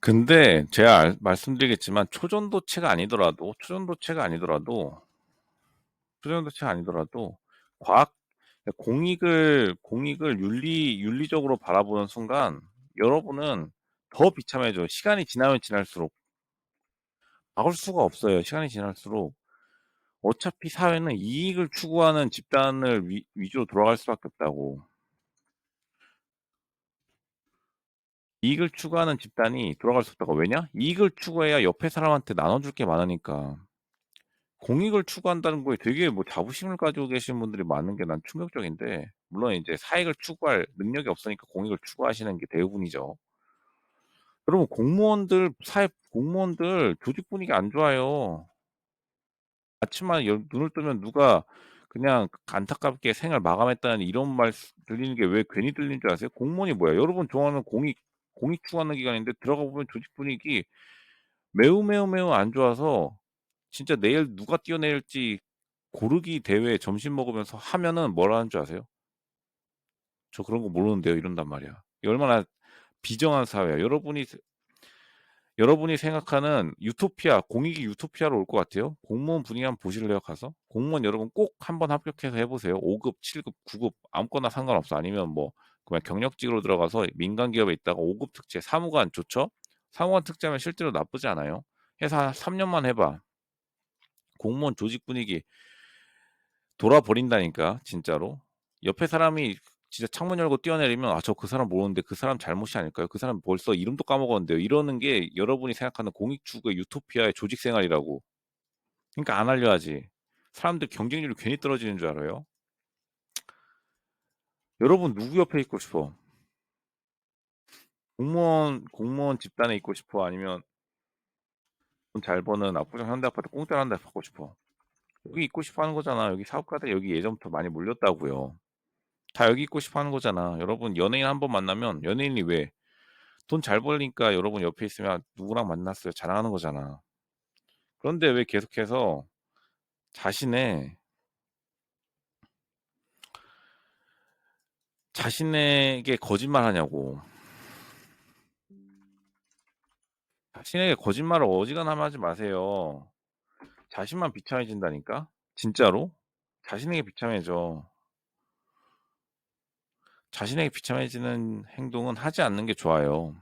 근데 제가 알 말씀드리겠지만 초전도체가 아니더라도 초전도체가 아니더라도 초전도체가 아니더라도 과학 공익을 공익을 윤리 윤리적으로 바라보는 순간 여러분은 더 비참해져요. 시간이 지나면 지날수록. 막을 수가 없어요. 시간이 지날수록. 어차피 사회는 이익을 추구하는 집단을 위 위주로 돌아갈 수밖에 없다고. 이익을 추구하는 집단이 돌아갈 수 없다고. 왜냐? 이익을 추구해야 옆에 사람한테 나눠줄 게 많으니까. 공익을 추구한다는 거에 되게 뭐 자부심을 가지고 계신 분들이 많은 게 난 충격적인데 물론 이제 사익을 추구할 능력이 없으니까 공익을 추구하시는 게 대부분이죠. 여러분 공무원들 사회 공무원들 조직 분위기 안 좋아요. 아침마다 열 눈을 뜨면 누가 그냥 안타깝게 생을 마감했다는 이런 말 들리는 게 왜 괜히 들리는 줄 아세요? 공무원이 뭐야? 여러분 좋아하는 공익 공익 추구하는 기관인데 들어가 보면 조직 분위기 매우, 매우, 매우 안 좋아서 진짜 내일 누가 뛰어내릴지 고르기 대회 점심 먹으면서 하면은 뭐라 하는 줄 아세요? "저 그런 거 모르는데요." 이런단 말이야. 얼마나 비정한 사회야. 여러분이 세 여러분이 생각하는 유토피아 공익이 유토피아로 올 것 같아요? 공무원 분위기 한번 보실래요 가서? 공무원 여러분 꼭 한번 합격해서 해 보세요. 5급, 7급, 9급 아무거나 상관없어. 아니면 뭐 그냥 경력직으로 들어가서 민간 기업에 있다가 5급 특채 사무관 좋죠? 사무관 특채하면 실제로 나쁘지 않아요. 해서 한3 년만 해 봐. 공무원 조직 분위기 돌아버린다니까 진짜로. 옆에 사람이 진짜 창문 열고 뛰어내리면 '아 저 그 사람 모르는데 그 사람 잘못이 아닐까요? 그 사람 벌써 이름도 까먹었는데요.' 이러는 게 여러분이 생각하는 공익 추구의 유토피아의 조직 생활이라고. 그러니까 안 하려 하지. 사람들 경쟁률이 괜히 떨어지는 줄 알아요? 여러분 누구 옆에 있고 싶어? 공무원 공무원 집단에 있고 싶어? 아니면 돈 잘 버는 압구정 현대아파트 공짜로 한대 받고 싶어? 여기 있고 싶어 하는 거잖아. 여기 사업가들 여기 예전부터 많이 몰렸다고요. 다 여기 있고 싶어 하는 거잖아. 여러분 연예인 한 번 만나면 연예인이 왜 돈 잘 벌니까 여러분 옆에 있으면 "누구랑 만났어요." 자랑하는 거잖아. 그런데 왜 계속해서 자신의 자신에게 거짓말하냐고. 자신에게 거짓말을 어지간하면 하지 마세요. 자신만 비참해진다니까. 진짜로. 자신에게 비참해져. 자신에게 비참해지는 행동은 하지 않는 게 좋아요.